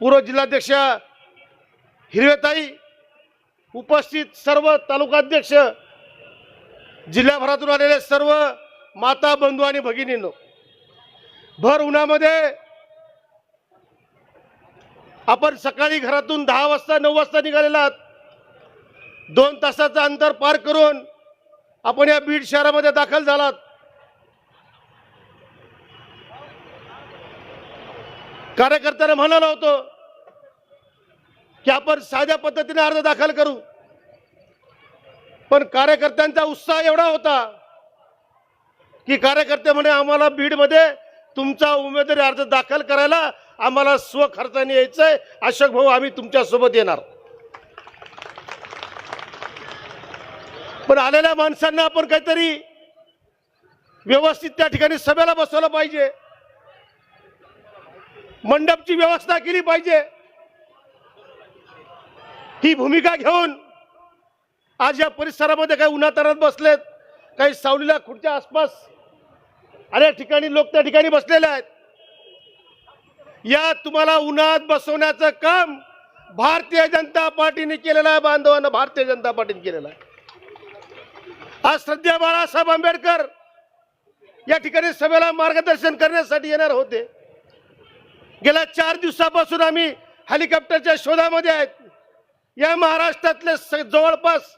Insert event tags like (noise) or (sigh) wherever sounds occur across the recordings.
पूर्व जिल्हाध्यक्ष हिरवेताई उपस्थित सर्व तालुकाध्यक्ष जिल्ह्याभरातून आलेले सर्व माता बंधू आणि भगिनींनो भर उन्हामध्ये आपण सकाळी घरातून दहा वाजता नऊ वाजता निघालेला आहात. दोन तासाचं अंतर पार करून आपण या बीड शहरामध्ये दाखल झालात. कार्यकर्त्याने म्हणालो होतो की आपण साध्या पद्धतीने अर्ज दाखल करू. पण कार्यकर्त्यांचा उत्साह एवढा होता की कार्यकर्ते म्हणे आम्हाला बीडमध्ये तुमचा उमेदवारी अर्ज दाखल करायला आम्हाला स्वखर्चाने यायचंय. अशोक भाऊ आम्ही तुमच्यासोबत येणार. पण आलेल्या माणसांना आपण काहीतरी व्यवस्थित त्या ठिकाणी सभेला बसवलं पाहिजे. मंडपची व्यवस्था केली पाहिजे. ही भूमिका घेऊन आज या परिसरामध्ये काही उन्हातारात बसलेत काही सावलीला खुर्च्या आसपास अनेक ठिकाणी लोक त्या ठिकाणी बसलेले आहेत. या तुम्हाला उन्हात बसवण्याचं काम भारतीय जनता पार्टीने केलेलं आहे बांधवांना भारतीय जनता पार्टीने केलेलं आहे. आज सध्या बाळासाहेब आंबेडकर या ठिकाणी सभेला मार्गदर्शन करण्यासाठी येणार होते. गेल्या चार दिवसापासून आम्ही हेलिकॉप्टरच्या शोधामध्ये आहेत. या महाराष्ट्रातले स- जवळपास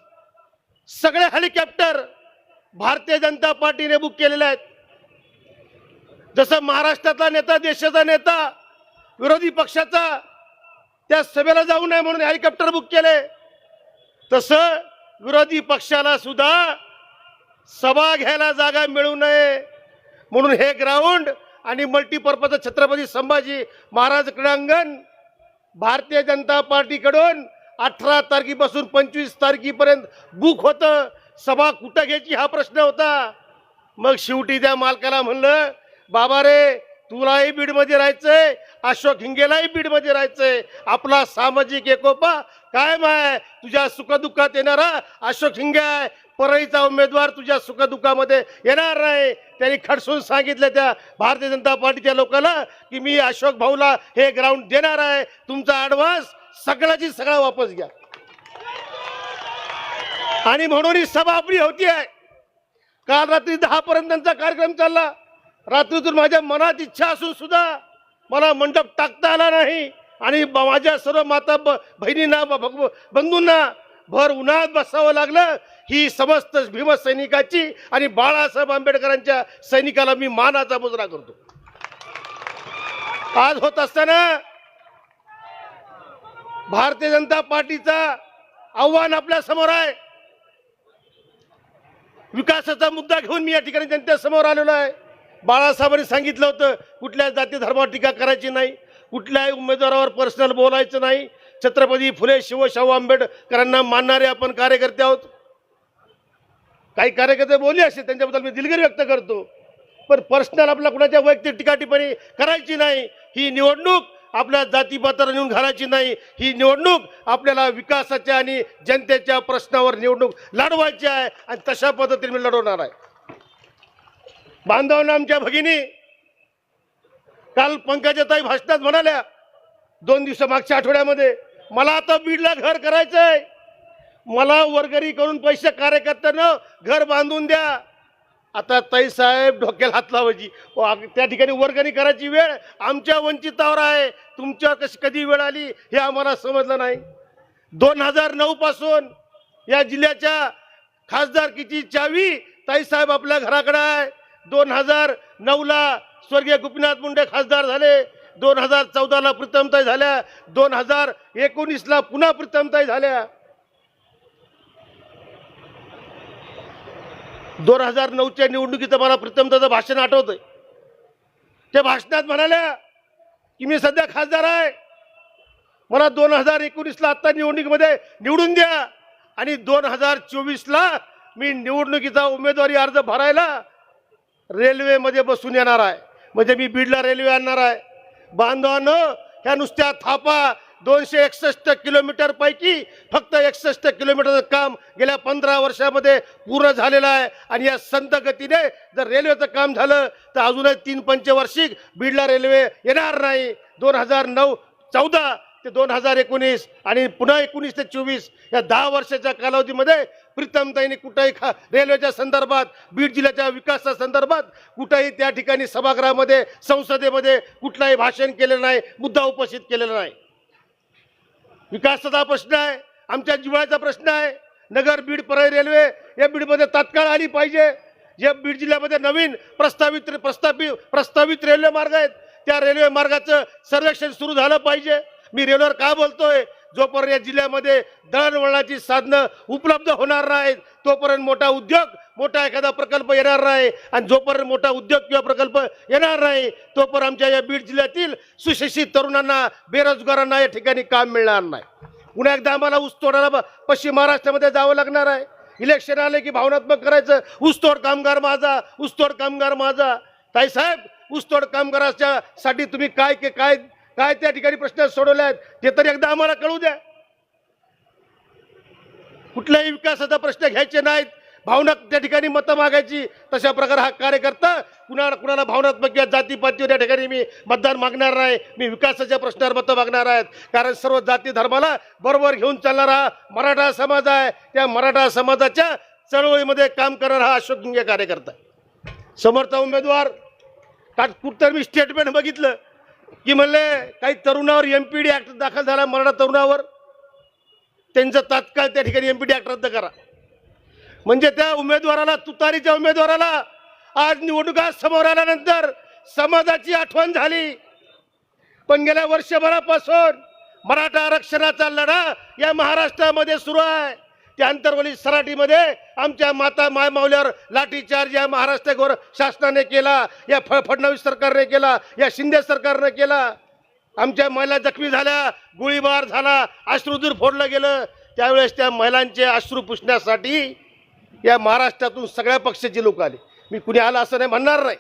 सगळे हेलिकॉप्टर भारतीय जनता पार्टीने बुक केलेले आहेत. जसं महाराष्ट्रातला नेता देशाचा नेता विरोधी पक्षाचा त्या सभेला जाऊ नये म्हणून हेलिकॉप्टर बुक केले. तसं विरोधी पक्षाला सुद्धा सभा घ्यायला जागा मिळू नये म्हणून हे ग्राउंड आणि मल्टीपर्पज छत्रपती संभाजी महाराज क्रीडांगण भारतीय जनता पार्टीकडून अठरा तारखेपासून पंचवीस तारखेपर्यंत बुक होतं. सभा कुठं घ्यायची हा प्रश्न होता. मग शेवटी त्या मालकाला म्हणलं बाबा रे तुलाही बीडमध्ये राहायचंय अशोक हिंगेलाही बीडमध्ये राहायचंय. आपला सामाजिक एकोपा काय माय तुझ्या सुखदुःखात येणारा अशोक हिंगे आहे. परळीचा उमेदवार तुझ्या सुखदुःखामध्ये येणार नाही. त्यांनी खडसून सांगितलं त्या भारतीय जनता पार्टीच्या लोकांना की मी अशोक भाऊला हे ग्राउंड देणार आहे. तुमचा ॲडव्हान्स सगळ्याची सगळा वापस घ्या. आणि म्हणून ही सभा आपली होती आहे. काल रात्री दहा पर्यंत त्यांचा कार्यक्रम चालला. रात्रीतून माझ्या मनात इच्छा असून सुद्धा मला मंडप टाकता आला नाही. आणि माझ्या सर्व माता ब- बहिणींना बंधूंना भर उन्हात बसावं लागलं. ही समस्त भीमसैनिकाची आणि बाळासाहेब आंबेडकरांच्या सैनिकाला मी मानाचा मुजरा करतो. आज होत असताना भारतीय जनता पार्टीचा आव्हान आपल्यासमोर आहे. विकासाचा मुद्दा घेऊन मी या ठिकाणी जनतेसमोर आलेलो आहे. बाळासाहेबांनी सांगितलं होतं कुठल्या जाती धर्मावर टीका करायची नाही कुठल्याही उमेदवारावर पर्सनल बोलायचं नाही. छत्रपती फुले शिवशाहू आंबेडकरांना मानणारे आपण कार्यकर्ते आहोत. काही कार्यकर्ते बोलले असतील त्यांच्याबद्दल मी दिलगिरी व्यक्त करतो. पण पर्सनल आपल्या कुणाच्या वैयक्तिक टीका टिप्पणी करायची नाही. ही निवडणूक आपल्या जातीपात्रावर नेऊन घालायची नाही. ही निवडणूक आपल्याला विकासाच्या आणि जनतेच्या प्रश्नावर निवडणूक लढवायची आहे आणि तशा पद्धतीने मी लढवणार आहे. बांधवांना आमच्या भगिनी काल पंकजाताई भाषणात म्हणाल्या दोन दिवसा मागच्या आठवड्यामध्ये मला आता बीडला घर करायचंय. मला वर्गणी करून पैसे कार्यकर्त्यानं घर बांधून द्या. आता ताई साहेब डोक्याला हात लावायची. त्या ठिकाणी वर्गणी करायची वेळ आमच्या वंचितावर आहे. तुमच्यावर कशी कधी वेळ आली हे आम्हाला समजलं नाही. दोन हजार नऊ पासून या जिल्ह्याच्या खासदारकीची चावी ताईसाहेब आपल्या घराकडे आहे. दोन हजार नऊला स्वर्गीय गोपीनाथ मुंडे खासदार झाले. दोन हजार चौदाला प्रीतमताई झाल्या. दोन हजार एकोणीसला पुन्हा प्रीतमताई झाल्या. दोन हजार नऊच्या निवडणुकीचं मला प्रीतमताचं भाषण आठवतंय. त्या भाषणात म्हणाल्या की मी सध्या खासदार आहे. मला दोन हजार एकोणीसला आत्ता निवडणुकीमध्ये निवडून द्या. आणि दोन हजार चोवीसला मी निवडणुकीचा उमेदवारी अर्ज भरायला रेल्वेमध्ये बसून येणार आहे. म्हणजे मी बीडला रेल्वे आणणार आहे. बांधवानं ह्या नुसत्या थापा दोनशे एकसष्ट किलोमीटर पैकी फक्त एकसष्ट किलोमीटरचं काम गेल्या पंधरा वर्षामध्ये पूर्ण झालेलं आहे. आणि या संत गतीने जर रेल्वेचं काम झालं तर अजूनही तीन पंचवार्षिक बीडला रेल्वे येणार नाही. दोन हजार नऊ चौदा ते दोन हजार एकोणीस आणि पुन्हा एकोणीस ते चोवीस या दहा वर्षाच्या कालावधीमध्ये प्रीतमताईंनी कुठंही खा रेल्वेच्या संदर्भात बीड जिल्ह्याच्या विकासा संदर्भात कुठंही त्या ठिकाणी सभागृहामध्ये संसदेमध्ये कुठलाही भाषण केलेलं नाही मुद्दा उपस्थित केलेला नाही. विकासाचा प्रश्न आहे आमच्या जिव्हाळ्याचा प्रश्न आहे. नगर बीड परळी रेल्वे या बीडमध्ये तात्काळ आली पाहिजे. जे बीड जिल्ह्यामध्ये नवीन प्रस्तावित प्रस्तावित प्रस्तावित रेल्वे मार्ग आहेत त्या रेल्वे मार्गाचं सर्वेक्षण सुरू झालं पाहिजे. मी रेल्वेवर का बोलतोय? जोपर्यंत या जिल्ह्यामध्ये दळणवळणाची साधनं उपलब्ध होणार नाहीत तोपर्यंत मोठा उद्योग मोठा एखादा प्रकल्प येणार नाही. आणि जोपर्यंत मोठा उद्योग किंवा प्रकल्प येणार नाही तोपर्यंत आमच्या या बीड जिल्ह्यातील सुशिक्षित तरुणांना बेरोजगारांना या ठिकाणी काम मिळणार नाही. पुन्हा एकदा आम्हाला ऊसतोडाला ब- पश्चिम महाराष्ट्रामध्ये जावं लागणार आहे. इलेक्शन आले की भावनात्मक करायचं. ऊसतोड कामगार माझा ऊसतोड कामगार माझा. ताईसाहेब ऊसतोड कामगाराच्या साठी तुम्ही काय के- काय काय त्या ठिकाणी प्रश्न सोडवले आहेत? ते तरी एकदा आम्हाला कळू द्या. कुठल्याही विकासाचा प्रश्न घ्यायचे नाहीत. भावना त्या ठिकाणी मतं मागायची तशा प्रकारे हा कार्यकर्ता कुणाला कुणाला भावनात्मक किंवा जातीपातीवर त्या ठिकाणी मी मतदान मागणार नाही मी विकासाच्या प्रश्नावर मतं मागणार आहेत. कारण सर्व जाती धर्माला बरोबर घेऊन चालणारा मराठा समाज आहे. त्या मराठा समाजाच्या चळवळीमध्ये काम करणारा हा अशोक गुंगे कार्यकर्ता समर्थ उमेदवार का- कुठं मी स्टेटमेंट बघितलं. की म्हणले काही तरुणावर एम पी डी ऍक्ट दाखल झाला मराठा तरुणावर त्यांचं तात्काळ त्या ठिकाणी एम पी डी ऍक्ट रद्द करा. म्हणजे त्या उमेदवाराला तुतारीच्या उमेदवाराला आज निवडणुका समोर आल्यानंतर समाजाची आठवण झाली. पण गेल्या वर्षभरापासून मराठा आरक्षणाचा लढा या महाराष्ट्रामध्ये सुरू आहे. त्या अंतर्वली सराटीमध्ये आमच्या माता माय मावल्यावर लाठीचार्ज या महाराष्ट्र गोर शासनाने केला या फ फडणवीस सरकारने केला या शिंदे सरकारने केला. आमच्या महिला जखमी झाल्या गोळीबार झाला अश्रुदूर फोडलं गेलं. त्यावेळेस त्या महिलांचे अश्रू पुसण्यासाठी या महाराष्ट्रातून सगळ्या पक्षाचे लोक आले. मी कुणी आलं असं नाही म्हणणार नाही.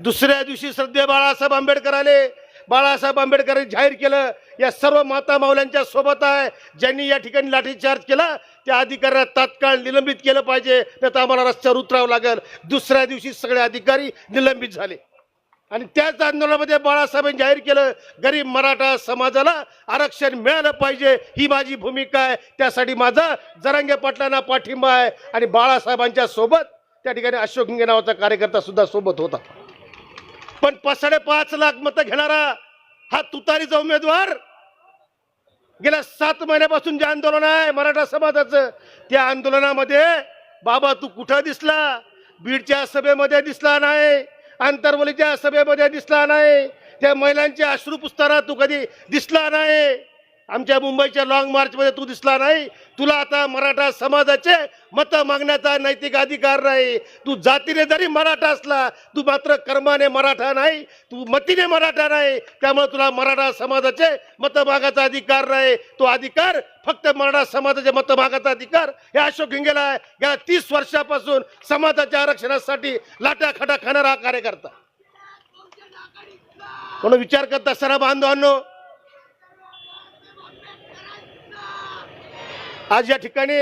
दुसऱ्या दिवशी श्रद्धे बाळासाहेब आंबेडकर आले. बाळासाहेब आंबेडकरांनी जाहीर केलं या सर्व माता माऊल्यांच्या सोबत आहे. ज्यांनी या ठिकाणी लाठीचार्ज केला त्या अधिकाऱ्यांना तात्काळ निलंबित केलं पाहिजे. तर आम्हाला रस्त्यावर उतरावं लागेल. दुसऱ्या दिवशी सगळे अधिकारी निलंबित झाले. आणि त्याच आंदोलनामध्ये बाळासाहेबांनी जाहीर केलं गरीब मराठा समाजाला आरक्षण मिळालं पाहिजे. ही माझी भूमिका आहे. त्यासाठी माझा जरांगे पाटलांना पाठिंबा आहे. आणि बाळासाहेबांच्या सोबत त्या ठिकाणी अशोक गिंगे नावाचा कार्यकर्ता सुद्धा सोबत होता. पण पसाडे पाच लाख मतं घेणारा हा तुतारीचा उमेदवार? गेल्या सात महिन्यापासून जे आंदोलन आहे मराठा समाजाचं त्या आंदोलनामध्ये बाबा तू कुठं दिसला? बीडच्या सभेमध्ये दिसला नाही आंतरवलीच्या सभेमध्ये दिसला नाही त्या महिलांचे अश्रू पुसताना तू कधी दिसला नाही? आमच्या मुंबईच्या लॉंग मार्चमध्ये तू दिसला नाही. तुला आता मराठा समाजाचे मतं मागण्याचा नैतिक अधिकार नाही. तू जातीने जरी मराठा असला तू मात्र कर्माने मराठा नाही. तू मतीने मराठा नाही. त्यामुळे तुला मराठा समाजाचे मतं मागायचा अधिकार नाही. तो अधिकार फक्त मराठा समाजाचे मतं मागायचा अधिकार हे अशोक हिंगेला आहे. गेल्या तीस वर्षापासून समाजाच्या आरक्षणासाठी लाटा खटा खाणारा हा कार्यकर्ता. म्हणून विचार करता? सर्व बांधवांनो आज या ठिकाणी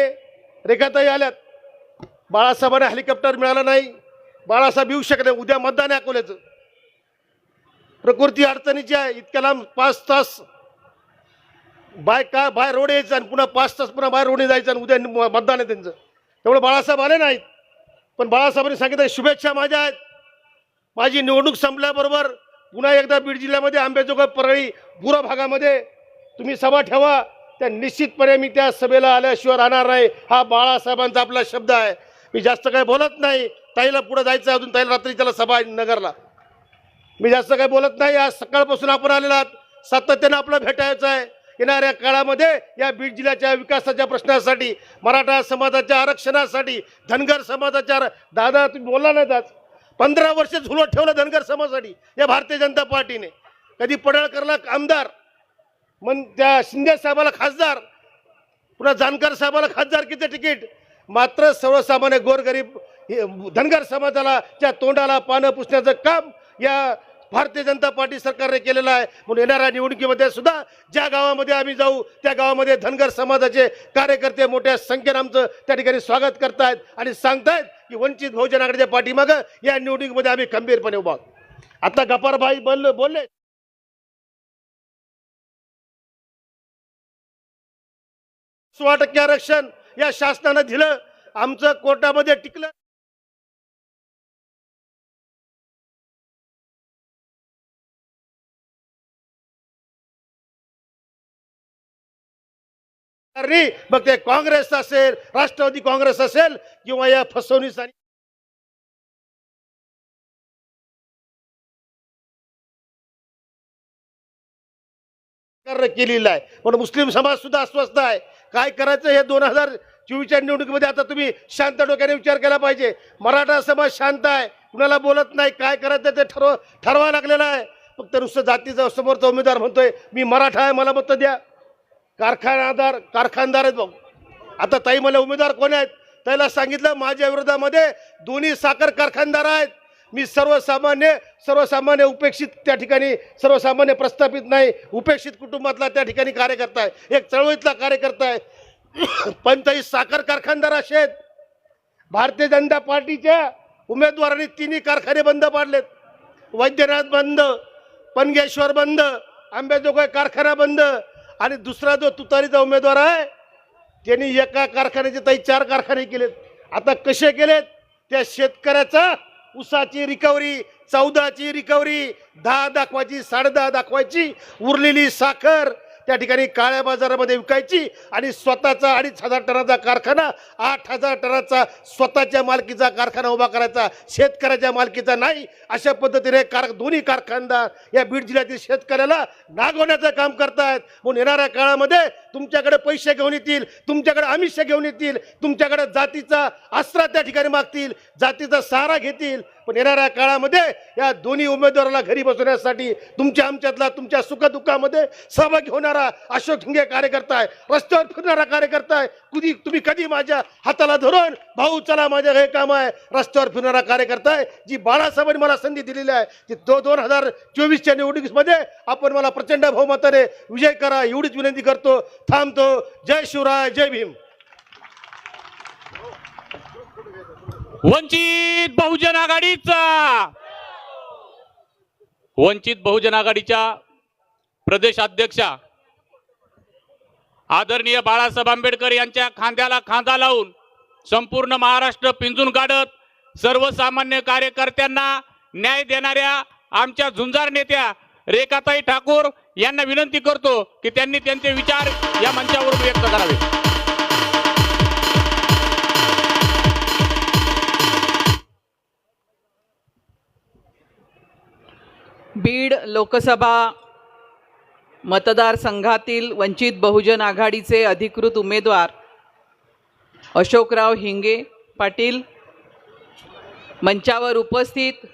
रेखाताई आल्यात. बाळासाहेबांना हेलिकॉप्टर मिळालं नाही. बाळासाहेब येऊ शकले उद्या मतदान आहे अकोल्याचं. प्रकृती अडचणीची आहे इतक्या लांब पाच तास. बाय का बाय रोड यायचं आणि पुन्हा पाच तास पुन्हा बाय रोडने जायचं आणि उद्या मतदान आहे त्यांचं. त्यामुळे बाळासाहेब आले नाहीत. पण बाळासाहेबांनी सांगितलं शुभेच्छा माझ्या आहेत. माझी निवडणूक संपल्याबरोबर पुन्हा एकदा बीड जिल्ह्यामध्ये आंबेजोगाई परळी बुरा भागामध्ये तुम्ही सभा ठेवा. त्या निश्चितपणे मी त्या सभेला आल्याशिवाय राहणार नाही. हा बाळासाहेबांचा आपला शब्द आहे. मी जास्त काही बोलत नाही. ताईला पुढे जायचं आहे, अजून. ताईला रात्री त्याला सभा आहे नगरला. मी जास्त काही बोलत नाही. आज सकाळपासून आपण आलेला आहात. सातत्यानं आपलं भेटायचं आहे. येणाऱ्या काळामध्ये या बीड जिल्ह्याच्या विकासाच्या प्रश्नासाठी मराठा समाजाच्या आरक्षणासाठी धनगर समाजाच्या दादा तुम्ही बोलला नाही आज. पंधरा वर्ष झुलत ठेवलं धनगर समाजासाठी या भारतीय जनता पार्टीने. कधी पडळकरला आमदार मग त्या शिंदे साहेबाला खासदार पुन्हा जानकर साहेबाला किती तिकीट मात्र सर्वसामान्य गोरगरीब हे धनगर समाजाला त्या तोंडाला पानं पुसण्याचं काम या भारतीय जनता पार्टी सरकारने केलेलं आहे. म्हणून येणाऱ्या निवडणुकीमध्ये सुद्धा ज्या गावामध्ये आम्ही जाऊ त्या गावामध्ये धनगर समाजाचे कार्यकर्ते मोठ्या संख्येनं आमचं त्या ठिकाणी स्वागत करतायत आणि सांगतायत की वंचित बहुजन आघाडीच्या पाठीमागं या निवडणुकीमध्ये आम्ही खंबीरपणे उभा आता गपारभाई बोल बोलले. सोळा टक्के आरक्षण या शासनानं दिलं. आमचं कोर्टामध्ये टिकलं. मग ते काँग्रेस असेल राष्ट्रवादी काँग्रेस असेल किंवा या फसवणीसाठी सरकारनं केलेलं आहे. पण मुस्लिम समाज सुद्धा अस्वस्थ आहे. काय करायचं हे दोन हजार चोवीसच्या निवडणुकीमध्ये आता तुम्ही शांत डोक्याने विचार केला पाहिजे. मराठा समाज शांत आहे. कुणाला बोलत नाही काय करायचं ते ठरव ठरवा लागलेलं आहे. फक्त नुसतं जातीचा समोरचा उमेदवार म्हणतोय मी मराठा आहे मला मत द्या. कारखानादार कारखानदार आहेत भाऊ आता ताई मला उमेदवार कोण आहेत? त्याला सांगितलं माझ्या विरोधामध्ये दोन्ही साखर कारखानदार आहेत. मी सर्वसामान्य सर्वसामान्य उपेक्षित त्या ठिकाणी सर्वसामान्य प्रस्थापित नाही उपेक्षित कुटुंबातला त्या ठिकाणी कार्यकर्ता आहे. एक चळवळीतला कार्यकर्ता आहे. (coughs) पण साखर कारखानदार असे आहेत भारतीय जनता पार्टीच्या उमेदवारांनी तिन्ही कारखाने बंद पाडलेत. वैद्यनाथ बंद पनगेश्वर बंद आंब्याजोगाई कारखाना बंद आणि दुसरा जो तुतारीचा उमेदवार आहे त्यांनी एका कारखान्याचे ताई चार कारखाने केलेत. आता कसे केलेत? त्या शेतकऱ्याचा उसाची रिकव्हरी चौदाची रिकव्हरी दहा दाखवायची साडेदहा दाखवायची उरलेली साखर त्या ठिकाणी काळ्या बाजारामध्ये विकायची आणि स्वतःचा अडीच हजार टनाचा कारखाना आठ हजार टनाचा स्वतःच्या मालकीचा कारखाना उभा करायचा शेतकऱ्याच्या मालकीचा नाही अशा पद्धतीने कार दोन्ही कारखानदार या बीड जिल्ह्यातील शेतकऱ्याला नागवण्याचं काम करतायत. म्हणून येणाऱ्या काळामध्ये तुमच्याकडे पैसे घेऊन येतील तुमच्याकडे आमिष घेऊन येतील तुमच्याकडे जातीचा आसरा त्या ठिकाणी मागतील जातीचा सहारा घेतील. पण येणाऱ्या काळामध्ये या दोन्ही उमेदवाराला घरी बसवण्यासाठी तुमच्या आमच्यातला तुमच्या सुखदुःखामध्ये सहभागी होणारा अशोक हिंगे कार्यकर्ता आहे रस्त्यावर फिरणारा कार्यकर्ता आहे कधी तुम्ही कधी माझ्या हाताला धरून भाऊ चला माझ्या हे काम आहे. रस्त्यावर फिरणारा कार्यकर्ता आहे जी बाळासाहेबांनी मला संधी दिलेली आहे ती दो दोन हजार चोवीसच्या निवडणुकीमध्ये आपण मला प्रचंड बहुमताने विजय करा एवढीच विनंती करतो. थांबतो. जय शिवराय जय भीम. वंचित बहुजन आघाडीचा! वंचित बहुजन आघाडीच्या प्रदेशाध्यक्षा आदरणीय बाळासाहेब आंबेडकर यांच्या खांद्याला खांदा लावून संपूर्ण महाराष्ट्र पिंजून काढत सर्वसामान्य कार्यकर्त्यांना न्याय देणाऱ्या आमच्या झुंजार नेत्या रेखाताई ठाकूर यांना विनंती करतो की त्यांनी त्यांचे विचार या मंचावरून व्यक्त करावे. बीड लोकसभा मतदारसंघातील वंचित बहुजन आघाडीचे अधिकृत उमेदवार अशोकराव हिंगे पाटील मंचावर उपस्थित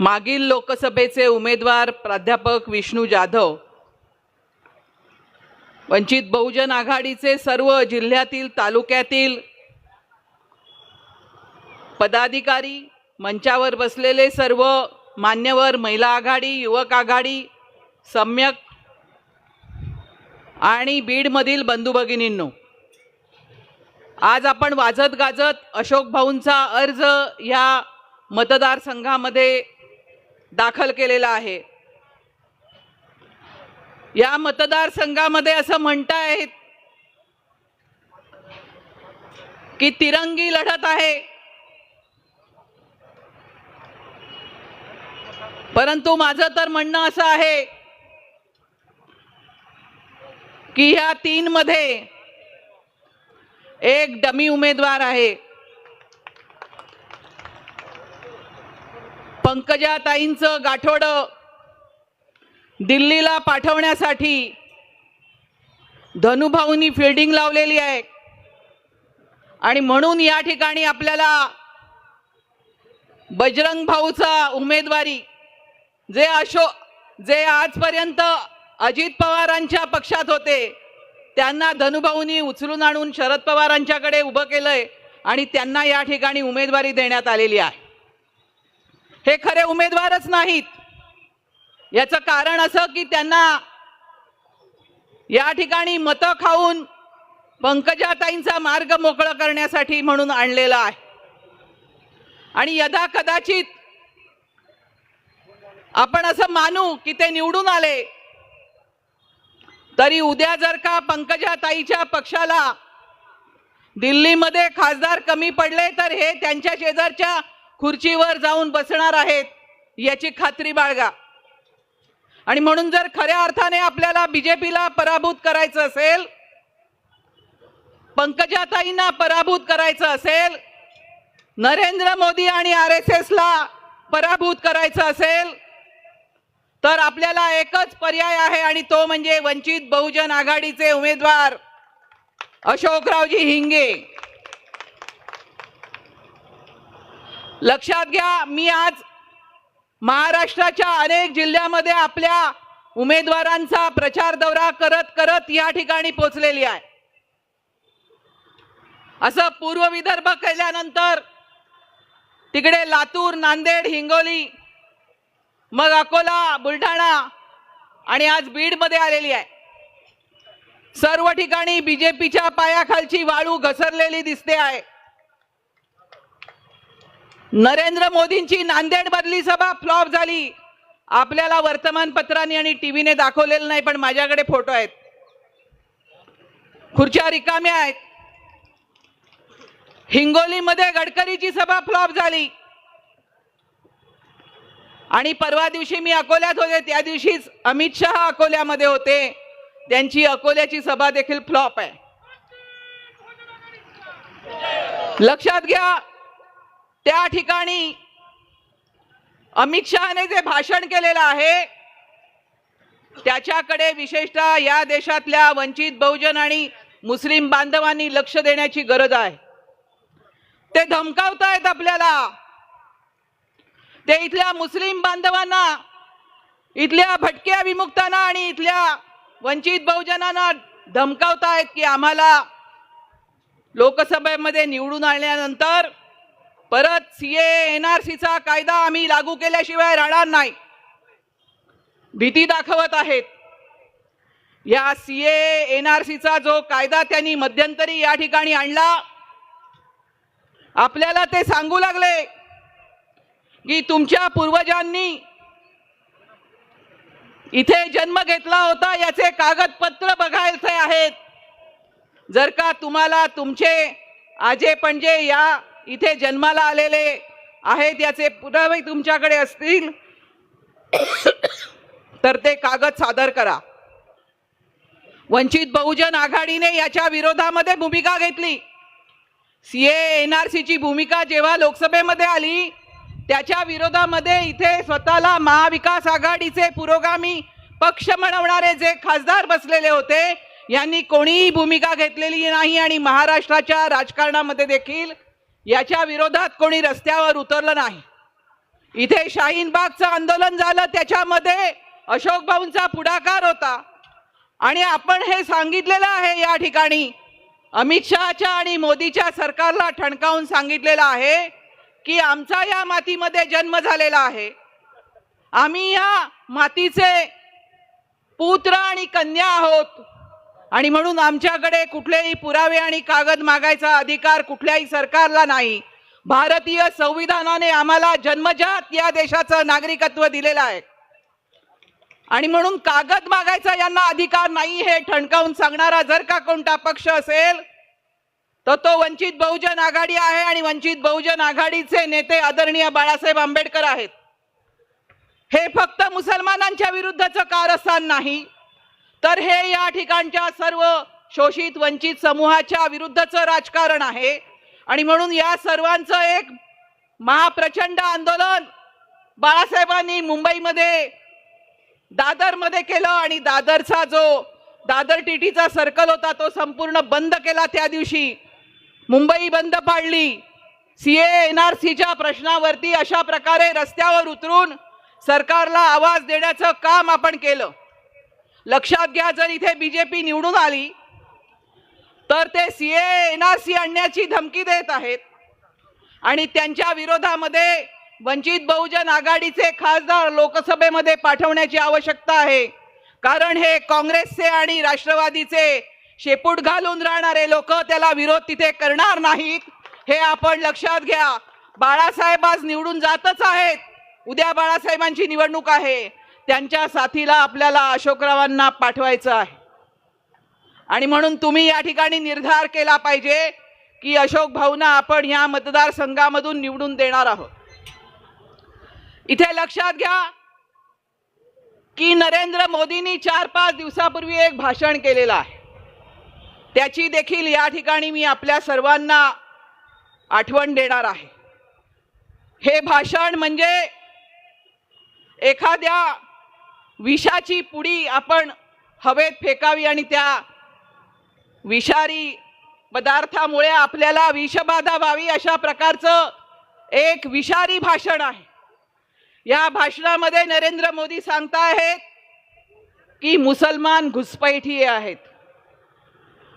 मागील लोकसभेचे उमेदवार प्राध्यापक विष्णू जाधव वंचित बहुजन आघाडीचे सर्व जिल्ह्यातील तालुक्यातील पदाधिकारी मंचावर बसलेले सर्व मान्यवर महिला आघाडी युवक आघाडी सम्यक आणि बीडमधील बंधू भगिनींनो आज आपण वाजत गाजत अशोक भाऊंचा अर्ज ह्या मतदारसंघामध्ये दाखल केलेला आहे. या मतदारसंघामध्ये असं म्हणतायत की तिरंगी लढत आहे. परंतु माझं तर म्हणणं असं आहे की ह्या तीन मध्ये एक डमी उमेदवार आहे. पंकजाताईंचं गाठोड दिल्लीला पाठवण्यासाठी धनुभाऊंनी फिल्डिंग लावलेली आहे. आणि म्हणून या ठिकाणी आपल्याला बजरंग भाऊचा उमेदवारी जे अशोक जे आजपर्यंत अजित पवारांच्या पक्षात होते त्यांना धनुभाऊंनी उचलून आणून शरद पवारांच्याकडे उभं केलंय आणि त्यांना या ठिकाणी उमेदवारी देण्यात आलेली आहे. हे खरे उमेदवारच नाहीत. याचं कारण असं की त्यांना या ठिकाणी मतं खाऊन पंकजाताईंचा मार्ग मोकळा करण्यासाठी म्हणून आणलेला आहे. आणि यदा कदाचित आपण असं मानू की ते निवडून आले. तरी उद्या जर का पंकजा ताईच्या पक्षाला दिल्लीमध्ये खासदार कमी पडले तर हे त्यांच्या शेजारच्या खुर्चीवर जाऊन बसणार आहेत याची खात्री बाळगा. आणि म्हणून जर खऱ्या अर्थाने आपल्याला बीजेपीला पराभूत करायचं असेल पंकजाताईंना पराभूत करायचं असेल नरेंद्र मोदी आणि आर एस एसला पराभूत करायचं असेल तर आपल्याला एकच पर्याय आहे आणि तो म्हणजे वंचित बहुजन आघाडीचे उमेदवार अशोकरावजी हिंगे. लक्षात घ्या मी आज महाराष्ट्राच्या अनेक जिल्ह्यामध्ये आपल्या उमेदवारांचा प्रचार दौरा करत करत या ठिकाणी पोचलेली आहे. असं पूर्व विदर्भ केल्यानंतर तिकडे लातूर नांदेड हिंगोली मग अकोला बुलढाणा आणि आज बीडमध्ये आलेली आहे. सर्व ठिकाणी बीजेपीच्या पायाखालची वाळू घसरलेली दिसते आहे. नरेंद्र मोदींची नांदेड बदली सभा फ्लॉप झाली. आपल्याला वर्तमानपत्रांनी आणि टीव्हीने दाखवलेलं नाही पण माझ्याकडे फोटो आहेत. खुर्च्या रिकाम्या आहेत. हिंगोलीमध्ये गडकरीची सभा फ्लॉप झाली. आणि परवा दिवशी मी अकोल्यात होते त्या दिवशीच अमित शहा अकोल्यामध्ये होते. त्यांची अकोल्याची सभा देखील फ्लॉप आहे. लक्षात घ्या त्या ठिकाणी अमित शहाने जे भाषण केलेलं आहे त्याच्याकडे विशेषतः या देशातल्या वंचित बहुजन आणि मुस्लिम बांधवांनी लक्ष देण्याची गरज आहे. ते धमकावतायत आपल्याला. ते इथल्या मुस्लिम बांधवांना इथल्या भटक्या विमुक्तांना आणि इथल्या वंचित बहुजनांना धमकावतायत की आम्हाला लोकसभेमध्ये निवडून आणल्यानंतर परत सीए एन आर सीचा कायदा आम्ही लागू केल्याशिवाय राहणार नाही. भीती दाखवत आहेत. या सीए एन आर सीचा जो कायदा त्यांनी मध्यंतरी या ठिकाणी आणला आपल्याला ते सांगू लागले की तुमच्या पूर्वजांनी इथे जन्म घेतला होता याचे कागदपत्र बघायचे आहेत. जर का तुम्हाला तुमचे आजे पणजे या इथे जन्माला आलेले आहेत याचे पुरावे तुमच्याकडे असतील तर ते कागद सादर करा. वंचित बहुजन आघाडीने याच्या विरोधामध्ये भूमिका घेतली. सीए एन आर सीची भूमिका जेव्हा लोकसभेमध्ये आली त्याच्या विरोधामध्ये इथे स्वतःला महाविकास आघाडीचे पुरोगामी पक्ष म्हणवणारे जे खासदार बसलेले होते यांनी कोणीही भूमिका घेतलेली नाही आणि महाराष्ट्राच्या राजकारणामध्ये देखील याच्या विरोधात कोणी रस्त्यावर उतरलं नाही. इथे शाहीनबागचं आंदोलन झालं त्याच्यामध्ये अशोक भाऊंचा पुढाकार होता. आणि आपण हे सांगितलेलं आहे या ठिकाणी अमित शहाच्या आणि मोदीच्या सरकारला ठणकावून सांगितलेलं आहे की आमचा या मातीमध्ये जन्म झालेला आहे. आम्ही या मातीचे पुत्र आणि कन्या आहोत. आणि म्हणून आमच्याकडे कुठलेही पुरावे आणि कागद मागायचा अधिकार कुठल्याही सरकारला नाही. भारतीय संविधानाने आम्हाला जन्मजात या देशाचं नागरिकत्व दिलेलं आहे. आणि म्हणून कागद मागायचा यांना अधिकार नाही हे ठणकावून सांगणारा जर का कोणता पक्ष असेल तर तो वंचित बहुजन आघाडी आहे आणि वंचित बहुजन आघाडीचे नेते आदरणीय बाळासाहेब आंबेडकर आहेत. हे फक्त मुसलमानांच्या विरुद्धचं कारस्थान नाही तर हे या ठिकाणच्या सर्व शोषित वंचित समूहाच्या विरुद्धचं राजकारण आहे. आणि म्हणून या सर्वांचं एक महाप्रचंड आंदोलन बाळासाहेबांनी मुंबईमध्ये दादरमध्ये केलं आणि दादरचा जो दादर टीटीचा सर्कल होता तो संपूर्ण बंद केला त्या दिवशी. मुंबई बंद पाडली. सीए एन आर सीच्या प्रश्नावरती अशा प्रकारे रस्त्यावर उतरून सरकारला आवाज देण्याचं काम आपण केलं. लक्षात घ्या जर इथे बीजेपी निवडून आली तर ते सीए एन आर सी आणण्याची धमकी देत आहेत. आणि त्यांच्या विरोधामध्ये वंचित बहुजन आघाडीचे खासदार लोकसभेमध्ये पाठवण्याची आवश्यकता आहे. कारण हे काँग्रेसचे आणि राष्ट्रवादीचे शेपूट घालून राहणारे लोक त्याला विरोध तिथे करणार नाहीत. हे आपण लक्षात घ्या. बाळासाहेब आज निवडून जातच आहेत. उद्या बाळासाहेबांची निवडणूक आहे. त्यांच्या साथीला आपल्याला अशोकरावांना पाठवायचं आहे. आणि म्हणून तुम्ही या ठिकाणी निर्धार केला पाहिजे की अशोक भाऊना आपण या मतदारसंघामधून निवडून देणार आहोत. इथे लक्षात घ्या की नरेंद्र मोदींनी चार पाच दिवसापूर्वी एक भाषण केलेलं आहे. त्याची देखील या ठिकाणी मी आपल्या सर्वांना आठवण देणार आहे. हे भाषण म्हणजे एखाद्या विषाची पुडी आपण हवेत फेकावी आणि त्या विषारी पदार्थामुळे आपल्याला विषबाधा व्हावी अशा प्रकारचं एक विषारी भाषण आहे. या भाषणामध्ये नरेंद्र मोदी सांगताहेत की मुसलमान घुसपैठी आहेत.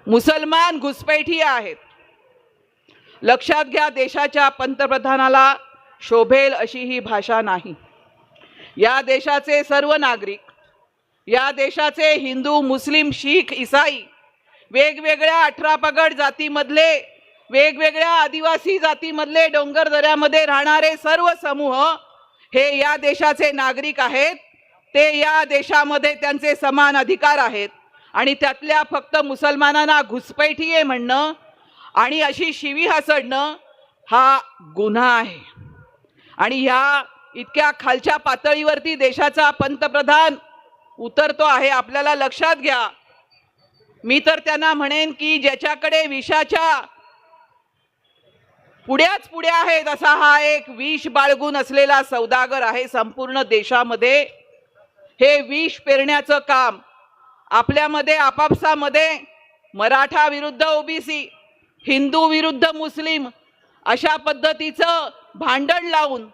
मुसलमान घुसपैठी आहेत. लक्षात घ्या देशाच्या पंतप्रधानाला शोभेल अशी ही भाषा नाही. या देशाचे सर्व नागरिक या देशाचे हिंदू मुस्लिम शीख इसाई वेगवेगळ्या अठरा पगड जातीमधले वेगवेगळ्या आदिवासी जातीमधले डोंगर दऱ्यामध्ये राहणारे सर्व समूह हे या देशाचे नागरिक आहेत. ते या देशामध्ये त्यांचे समान अधिकार आहेत. आणि त्यातल्या फक्त मुसलमानांना घुसपैठी आहे म्हणणं आणि अशी शिवी हसडणं हा गुन्हा आहे. आणि ह्या इतक्या खालच्या पातळीवरती देशाचा पंतप्रधान उतरतो आहे आपल्याला लक्षात घ्या. मी तर त्यांना म्हणेन की ज्याच्याकडे विषाच्या पुढ्याच पुढे आहेत असा हा एक विष बाळगून असलेला सौदागर आहे संपूर्ण देशामध्ये. हे विष पेरण्याचं काम आपल्यामध्ये आपापसामध्ये मराठा विरुद्ध ओबीसी हिंदू विरुद्ध मुस्लिम अशा पद्धतीचं भांडण लावून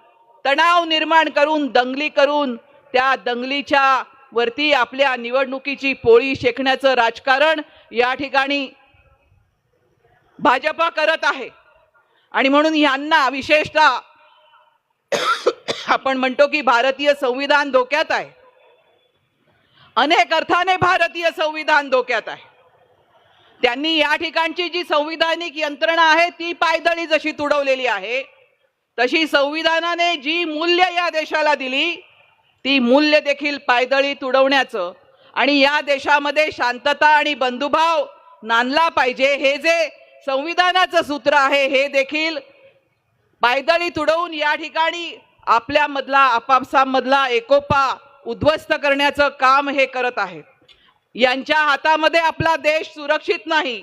तणाव निर्माण करून दंगली करून त्या दंगलीच्या वरती आपल्या निवडणुकीची पोळी शेकण्याचं राजकारण या ठिकाणी भाजपा करत आहे. आणि म्हणून यांना विशेषतः आपण म्हणतो की भारतीय संविधान धोक्यात आहे. अनेक अर्थाने भारतीय संविधान धोक्यात आहे. त्यांनी या ठिकाणची जी संविधानिक यंत्रणा आहे ती पायदळी जशी तुडवलेली आहे तशी संविधानाने जी मूल्य या देशाला दिली ती मूल्य देखील पायदळी तुडवण्याचं आणि या देशामध्ये शांतता आणि बंधुभाव नांदला पाहिजे हे जे संविधानाचं सूत्र आहे हे देखील पायदळी तुडवून या ठिकाणी आपल्यामधला आपापसामधला एकोपा उद्ध्वस्त करण्याचं काम हे करत आहेत यांच्या हातामध्ये आपला देश सुरक्षित नाही.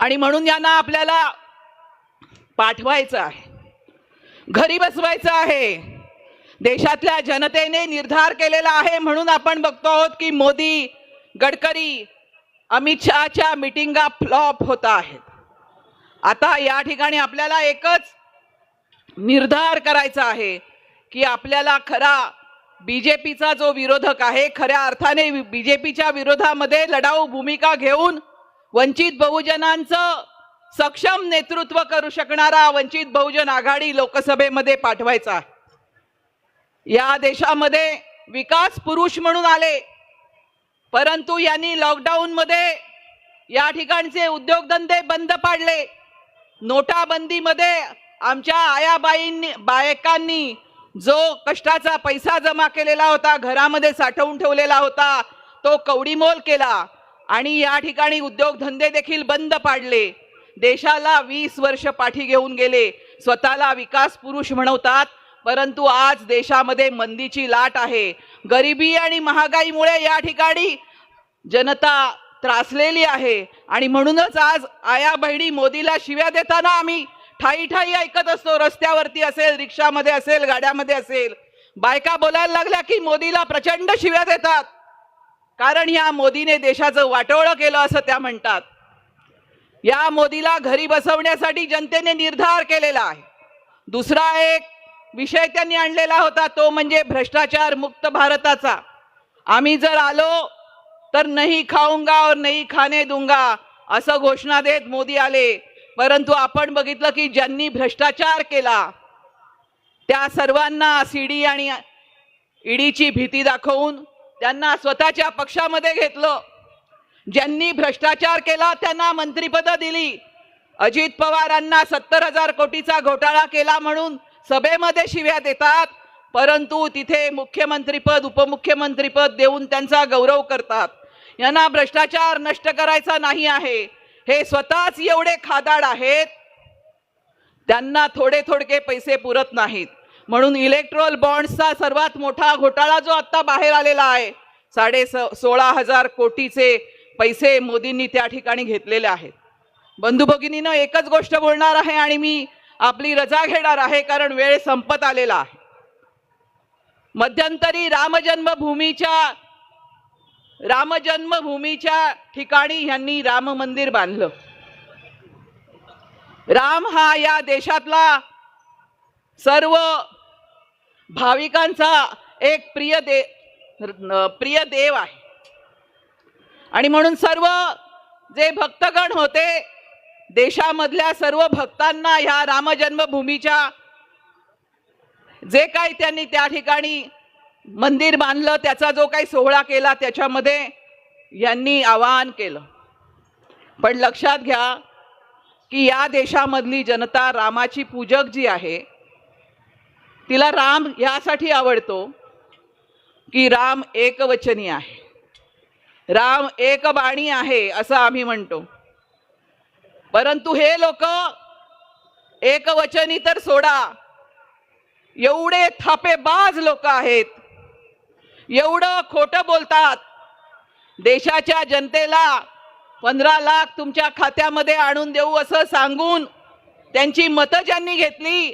आणि म्हणून यांना आपल्याला पाठवायचं आहे. घरी बसवायचं आहे. देशातल्या जनतेने निर्धार केलेला आहे म्हणून आपण बघतो आहोत की मोदी गडकरी अमित शहाच्या मिटिंगा फ्लॉप होत आहेत. आता या ठिकाणी आपल्याला एकच निर्धार करायचा आहे की आपल्याला खरा बीजेपीचा जो विरोधक आहे खऱ्या अर्थाने बीजेपीच्या विरोधामध्ये लढाऊ भूमिका घेऊन वंचित बहुजनांचं सक्षम नेतृत्व करू शकणारा वंचित बहुजन आघाडी लोकसभेमध्ये पाठवायचा या देशामध्ये विकास पुरुष म्हणून आले परंतु यांनी लॉकडाऊनमध्ये या ठिकाणचे उद्योगधंदे बंद पाडले. नोटाबंदीमध्ये आमच्या आयाबाईंनी बायकांनी जो कष्टाचा पैसा जमा केलेला होता घरामध्ये साठवून ठेवलेला होता तो कवडीमोल केला आणि या ठिकाणी उद्योगधंदे देखील बंद पाडले. देशाला वीस वर्ष पाठी घेऊन गेले. स्वतःला विकास पुरुष म्हणवतात परंतु आज देशामध्ये मंदीची लाट आहे. गरिबी आणि महागाईमुळे या ठिकाणी जनता त्रासलेली आहे आणि म्हणूनच आज आया बहिणी मोदीला शिव्या देताना आम्ही ठाई ठाई ऐकत असतो. रस्त्यावरती असेल रिक्षामध्ये असेल गाड्यामध्ये असेल. बायका बोलायला लागल्या की मोदीला प्रचंड शिव्या देतात. कारण या मोदीने देशाचं वाटोळं केलं असं त्या म्हणतात. या मोदीला घरी बसवण्यासाठी जनतेने निर्धार केलेला आहे. दुसरा एक विषय त्यांनी आणलेला होता तो म्हणजे भ्रष्टाचार मुक्त भारताचा. आम्ही जर आलो तर नाही खाऊंगा और नाही खाने दूंगा असं घोषणा देत मोदी आले. परंतु आपण बघितलं की ज्यांनी भ्रष्टाचार केला त्या सर्वांना सीडी आणि ईडीची भीती दाखवून त्यांना स्वतःच्या पक्षामध्ये घेतलं. ज्यांनी भ्रष्टाचार केला त्यांना मंत्रिपद दिली. अजित पवारांना सत्तर हजार कोटीचा घोटाळा केला म्हणून सभेमध्ये शिव्या देतात परंतु तिथे मुख्यमंत्रीपद उपमुख्यमंत्रीपद देऊन त्यांचा गौरव करतात. यांना भ्रष्टाचार नष्ट करायचा नाही आहे. हे स्वतःच एवढे खादाड आहेत त्यांना थोडे थोडके पैसे पुरत नाहीत. म्हणून इलेक्ट्रोल बॉन्ड्सचा सर्वात मोठा घोटाळा जो आता बाहेर आलेला आहे साडे स- सोळा हजार कोटीचे पैसे मोदींनी त्या ठिकाणी घेतलेले आहेत. बंधू भगिनीनं एकच गोष्ट बोलणार आहे आणि मी आपली रजा घेणार आहे कारण वेळ संपत आलेला आहे. मध्यंतरी रामजन्मभूमीच्या रामजन्मभूमीच्या ठिकाणी ह्यांनी राम मंदिर बांधलं. राम हा या देशातला सर्व भाविकांचा एक प्रिय दे प्रिय देव आहे. आणि म्हणून सर्व जे भक्तगण होते देशामधल्या सर्व भक्तांना ह्या रामजन्मभूमीच्या जे काही त्यांनी त्या ठिकाणी मंदिर बांधलं त्याचा जो काही सोहळा केला त्याच्यामध्ये यांनी आवाहन केलं. पण लक्षात घ्या की या देशामधली जनता रामाची पूजक जी आहे तिला राम यासाठी आवडतो की राम एकवचनी आहे. राम एक बाणी आहे असं आम्ही म्हणतो. परंतु हे लोक एकवचनी तर सोडा एवढे थापेबाज लोक आहेत एवढं खोटं बोलतात. देशाच्या जनतेला पंधरा लाख तुमच्या खात्यामध्ये आणून देऊ असं सांगून त्यांची मतं ज्यांनी घेतली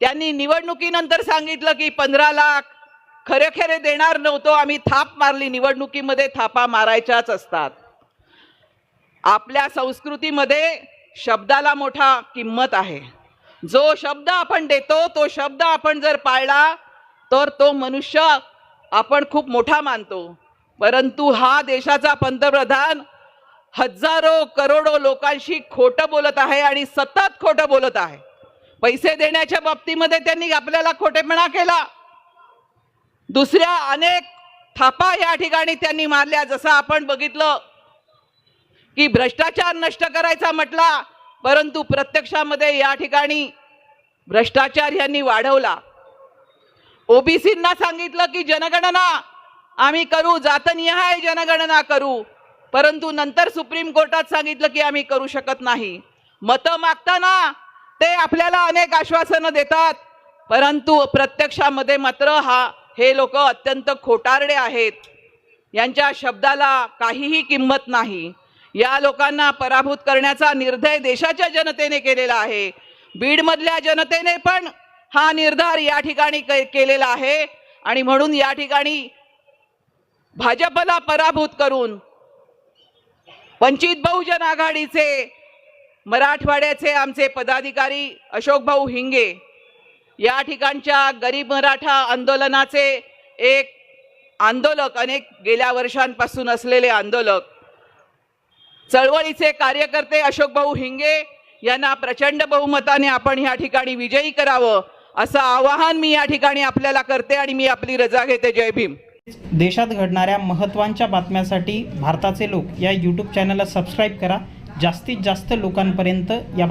त्यांनी निवडणुकीनंतर सांगितलं की पंधरा लाख खरे खरे देणार नव्हतो आम्ही थाप मारली निवडणुकीमध्ये थापा मारायच्याच असतात. आपल्या संस्कृतीमध्ये शब्दाला मोठा किंमत आहे. जो शब्द आपण देतो तो शब्द आपण जर पाळला तर तो मनुष्य आपण खूप मोठा मानतो. परंतु हा देशाचा पंतप्रधान हजारो करोडो लोकांशी खोटं बोलत आहे आणि सतत खोटं बोलत आहे. पैसे देण्याच्या बाबतीमध्ये त्यांनी आपल्याला खोटेपणा केला. दुसऱ्या अनेक थापा या ठिकाणी त्यांनी मारल्या. जसं आपण बघितलं की भ्रष्टाचार नष्ट करायचा म्हटला परंतु प्रत्यक्षामध्ये या ठिकाणी भ्रष्टाचार यांनी वाढवला. ओबीसींना सांगितलं की जनगणना आम्ही करू जातनिहाय जनगणना करू. परंतु नंतर सुप्रीम कोर्टात सांगितलं की आम्ही करू शकत नाही. मतं मागताना ते आपल्याला अनेक आश्वासनं देतात. परंतु प्रत्यक्षामध्ये मात्र हा हे लोक अत्यंत खोटारडे आहेत. यांच्या शब्दाला काहीही किंमत नाही. या लोकांना पराभूत करण्याचा निर्णय देशाच्या जनतेने केलेला आहे. बीडमधल्या जनतेने पण हा निर्धार या ठिकाणी केलेला आहे. आणि म्हणून या ठिकाणी भाजपला पराभूत करून वंचित बहुजन आघाडीचे मराठवाड्याचे आमचे पदाधिकारी अशोक भाऊ हिंगे या ठिकाणच्या गरीब मराठा आंदोलनाचे एक आंदोलक अनेक गेल्या वर्षांपासून असलेले आंदोलक चळवळीचे कार्यकर्ते अशोक भाऊ हिंगे यांना प्रचंड बहुमताने आपण या ठिकाणी विजयी करावं असं आवाहन मी या ठिकाणी आपल्याला करते आणि मी आपली रजा घेते. जय भीम. देशात घडणाऱ्या महत्त्वांच्या बातम्यांसाठी भारताचे लोक या यूट्यूब चॅनलला सबस्क्राईब करा. जास्तीत जास्त लोकांपर्यंत या